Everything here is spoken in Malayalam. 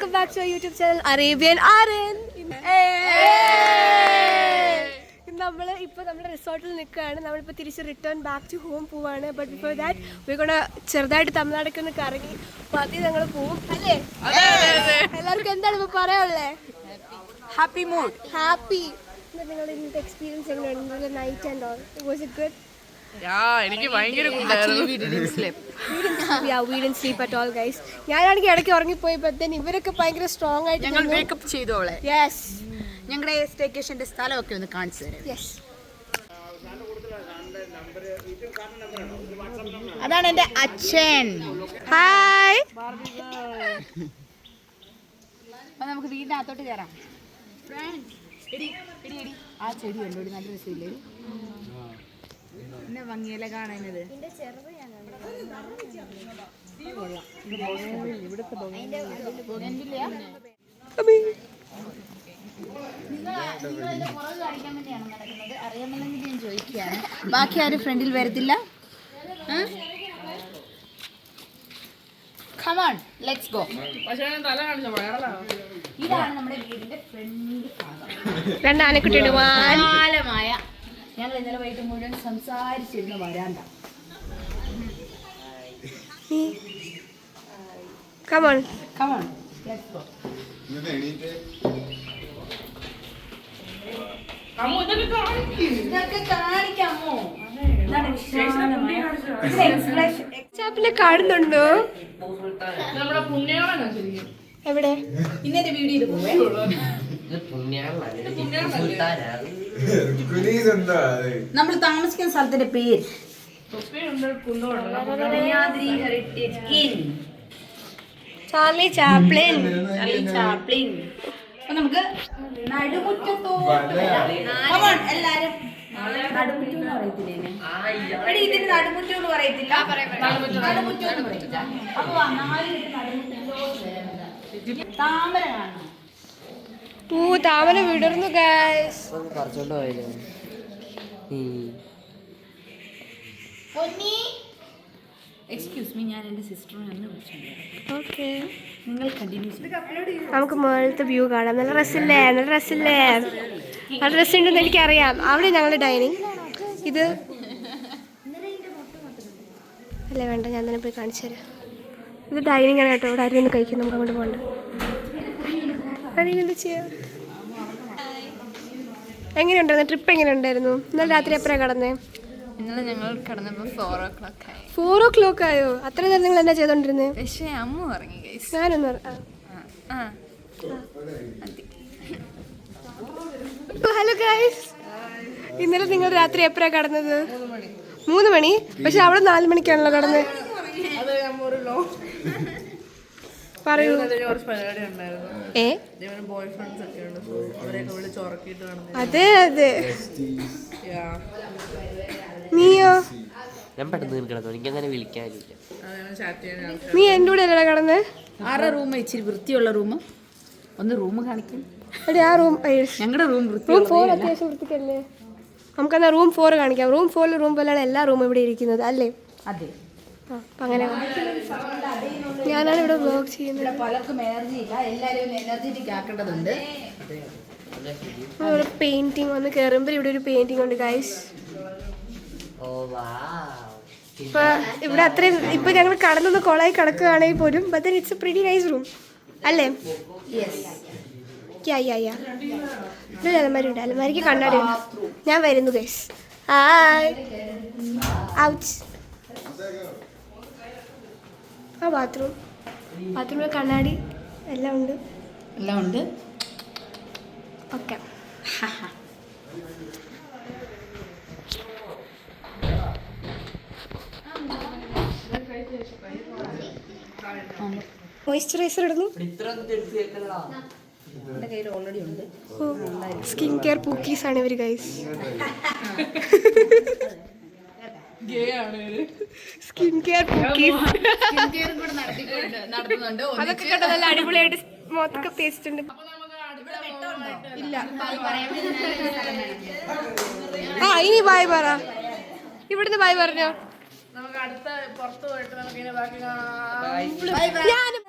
Welcome back to YouTube channel Arabian ആരൻ നമ്മൾ ഇപ്പോൾ നമ്മുടെ റിസോർട്ടിൽ നിൽക്കുകയാണ്. നമ്മളിപ്പോൾ തിരിച്ച് റിട്ടേൺ ബാക്ക് ടു ഹോം പോവാണ്. ബട്ട് ബിഫോർ ദാറ്റ് വി കൂടെ ചെറുതായിട്ട് തമിഴ്നാടൊക്കെ ഒന്ന് കറങ്ങി അപ്പോൾ അതിൽ ഞങ്ങൾ പോവും. അല്ലേ? എല്ലാവർക്കും എന്താണ് ഇപ്പോൾ പറയാനുള്ളത് ഹാപ്പി മൂഡ് ഹാപ്പി നിങ്ങളുടെ ഇന്നത്തെ എക്സ്പീരിയൻസ് എങ്ങനെയാണ്? Night and all was it good എനിക്ക് ഭയങ്കര ഞാനാണെങ്കിൽ ഇടയ്ക്ക് ഉറങ്ങിപ്പോയപ്പോഴത്തേന് ഇവരൊക്കെ ഭയങ്കര സ്ട്രോങ് ഞങ്ങൾ ആയിട്ട് മേക്കപ്പ് ചെയ്തോളെ യെസ് ഞങ്ങളുടെ സ്റ്റേക്കേഷന്റെ സ്ഥലമൊക്കെ ഒന്ന് കാണിച്ചു തരാം. യെസ് അതാണ് എന്റെ അച്ഛൻ. ഹായ് നമുക്ക് നമുക്ക് വീടിനകത്തോട്ട് കയറാം. ആ ചെടി ഉണ്ടോ നല്ല രസമില്ലേ? എന്നെ ഭംഗിയല്ല കാണാനത് അറിയാമെന്നെങ്കിൽ ഞാൻ ചോദിക്കുകയാണ് ബാക്കി ആരും ഫ്രണ്ടിൽ വരത്തില്ല. കമാൺ ലെറ്റ്സ് ഗോ തല കാണിച്ച ഇതാണ് നമ്മുടെ വീടിന്റെ ഫ്രണ്ട് ഭാഗം. രണ്ട് ആനക്കുട്ടിയുണ്ട്. വിശാലമായ ഞങ്ങൾ ഇന്നലെ വൈകിട്ട് മുഴുവൻ സംസാരിച്ചിരുന്ന വരാണ്ട. കമോൺ കമാൺ ഇതൊക്കെ കാണിക്കാമോ കാണുന്നുണ്ടോ എവിടെ? ഇന്നത്തെ വീഡിയോ പോവേ നമ്മൾ താമസിക്കുന്ന സ്ഥലത്തിന്റെ പേര്. Charlie Chaplin. ചാപ്ലിൻ. അപ്പൊ നമുക്ക് നടുമുറ്റത്തോട്ട് വരാം. Come on, എല്ലാരും. നടുമുറ്റം എന്ന്? പറയത്തില്ലേ ഇതിനെ? എടി, ഇതിന് നടുമുറ്റം എന്ന് പറയത്തില്ല നടുമുറ്റം എന്ന് പറയത്തില്ല. അപ്പൊ വാ, നാല് കെട്ട് നടുമുറ്റത്തോട്ട് വരാം. താമര കാണണം. പൂ താമര വിടർന്നു ഗൈസ് പറിച്ചോണ്ട് പോയത് പൊന്നി. എക്സ്ക്യൂസ് മീ ഞാൻ എന്റെ സിസ്റ്ററിനെ ഓക്കെ നിങ്ങൾ കണ്ടിന്യൂസ് നമുക്ക് മുകളിലത്തെ വ്യൂ കാണാം. നല്ല ഡ്രസ്സില്ലേ നല്ല ഡ്രസ്സില്ലേ നല്ല ഡ്രസ്സ് ഉണ്ടെന്ന് എനിക്കറിയാം. അവിടെ ഞങ്ങളുടെ ഡൈനിങ് ഇത് അല്ലേ വേണ്ട ഞാൻ തന്നെ പോയി കാണിച്ചു തരാം ഇത് ഡൈനിങ് ആണ് കേട്ടോ. ഇവിടെ ആരും ഒന്ന് കഴിക്കും നമുക്ക് അങ്ങോട്ട് പോകണ്ട. എന്താ ചെയ്യാ എങ്ങനെയുണ്ടായിരുന്നു? ട്രിപ്പ് എങ്ങനെ ഉണ്ടായിരുന്നു ഇന്നലെ രാത്രി എപ്പോഴാണ് കടന്നേ? ഇന്നലെ ഞങ്ങൾ കടന്നപ്പോൾ ഫോർ ഓ ക്ലോക്ക് ആയി. ഫോർ ഓ ക്ലോക്ക് ആയോ? അത്ര നേരം നിങ്ങൾ എന്നാ ചെയ്തോണ്ടിരുന്നേ? പക്ഷേ അമ്മ ഉറങ്ങി ഗൈസ് ഞാനൊന്ന് ഹലോ ഗൈസ് ഇന്നലെ നിങ്ങൾ രാത്രി എപ്പോഴാണ് കടന്നത്? മൂന്ന് മണി. പക്ഷെ അവിടെ നാല് മണിക്കാണല്ലോ കടന്നത് പറയൂ. ഏ? അതെ അതെ. നീയോ ഞാൻ പെട്ടെന്ന് കിടന്നു. എനിക്ക് അങ്ങനെ വിളിക്കാനില്ല അങ്ങനെ ചാറ്റ് ചെയ്യാൻ നീ എന്റെ കൂടെ അല്ലടാ കടന്നത് ആരുടെ റൂം ഇച്ചിരി വൃത്തിയുള്ള റൂം ഒന്ന് റൂം കാണിക്കും. എടി ആ റൂം ഞങ്ങളുടെ റൂം റൂം ഫോർ അത്യാവശ്യം വൃത്തിക്കല്ലേ? നമുക്കെന്നാ റൂം ഫോർ കാണിക്കാം. റൂം ഫോറിൽ റൂം പോലെയാണ് എല്ലാ റൂമും ഇവിടെ ഇരിക്കുന്നത് അല്ലേ? അതെ. അപ്പം അങ്ങനെ. ഞാനാണ് ഇവിടെ വർക്ക് ചെയ്യുന്നത്. ഇവിടെ പലർക്കും എനർജി ഇല്ല. എല്ലാവരും എനർജറ്റിക് ആക്കേണ്ടതുണ്ട്. ഇവിടെ പെയിന്റിങ് വന്ന് കയറുമ്പോൾ ഇവിടെ ഒരു പെയിന്റിംഗ് ഉണ്ട് ഗൈസ് ഓ വാ. ഇപ്പൊ ഇവിടെ അത്രയും ഇപ്പൊ ഞങ്ങൾ കടന്നൊന്ന് കൊളായി കിടക്കുകയാണെങ്കിൽ പോലും but it's a pretty nice room അല്ലേ? യാ യാ യാ ഒരു അലമാരി ഉണ്ട് അലമാരിക്ക് കണ്ണാടി ഉണ്ട്. ഞാൻ വരുന്നു ഗൈസ് ഹായ് ഔച്ച് ആ ബാത്റൂം ബാത്റൂമിൽ കണ്ണാടി എല്ലാം ഉണ്ട്. എല്ലാം ഉണ്ട്. ഓക്കെ. മോയ്സ്ചറൈസർ ഇടുന്നു. സ്കിൻ കെയർ പൂക്കീസ് ആണ് ഇവർ ഗൈസ് സ്കിൻ കെയർ അതൊക്കെ കേട്ടോ നല്ല അടിപൊളിയായിട്ട് പേസ്റ്റ് ഉണ്ട്. ഇല്ല. ആ ഇനി ബായ് പറ. ഇവിടുന്ന് ബായ് പറഞ്ഞോ. നമുക്ക് അടുത്ത പുറത്തു പോയിട്ട് നമുക്ക് ഇനി ബാക്കി ഞാനും